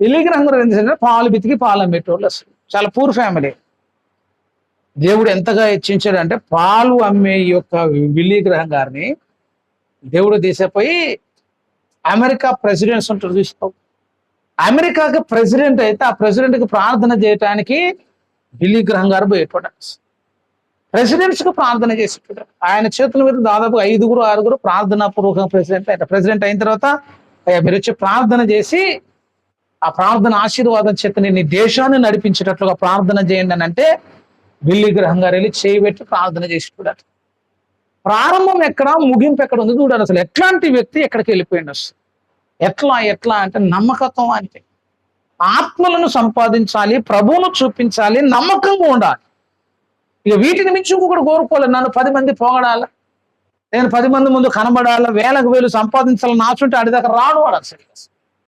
విలీగ్రహం గురించి ఎందుకంటే పాలు బితికి పాలు అమ్మేటోళ్ళు అసలు. చాలా పూర్ ఫ్యామిలీ. దేవుడు ఎంతగా హెచ్చించాడంటే పాలు అమ్మే ఈ యొక్క విలీగ్రహం గారిని దేవుడు తీసేపోయి అమెరికా ప్రెసిడెంట్స్ ఉంటారు చూస్తావు అమెరికాకి ప్రెసిడెంట్ అయితే ఆ ప్రెసిడెంట్కి ప్రార్థన చేయటానికి బిల్లీ గ్రహం గారు పోయేటోడు ప్రెసిడెంట్స్కు ప్రార్థన చేసేటోడు ఆయన చేతుల మీద దాదాపు ఐదుగురు ఆరుగురు ప్రార్థనా పూర్వకంగా ప్రెసిడెంట్ ఆయన. ప్రెసిడెంట్ అయిన తర్వాత అయ్యా మీరు వచ్చి ప్రార్థన చేసి ఆ ప్రార్థన ఆశీర్వాదం చేత నీ దేశాన్ని నడిపించేటట్లుగా ప్రార్థన చేయండి అని అంటే బిల్లి గ్రహం గారు వెళ్ళి చేయి పెట్టి ప్రార్థన చేసేటోడు ప్రారంభం ఎక్కడ ముగింపు ఎక్కడ ఉంది చూడాలి అసలు. ఎట్లాంటి వ్యక్తి ఎక్కడికి వెళ్ళిపోయింది అసలు? ఎట్లా ఎట్లా అంటే నమ్మకత్వం అంటే. ఆత్మలను సంపాదించాలి ప్రభువును చూపించాలి నమ్మకంగా ఉండాలి. ఇక వీటిని మించి ఇంకొకటి కోరుకోలేదు. నన్ను పది మంది పోగడాల నేను పది మంది ముందు కనబడాల వేలకు వేలు సంపాదించాలని నాచుంటే అడి దగ్గర రాడు వాడు అసలు.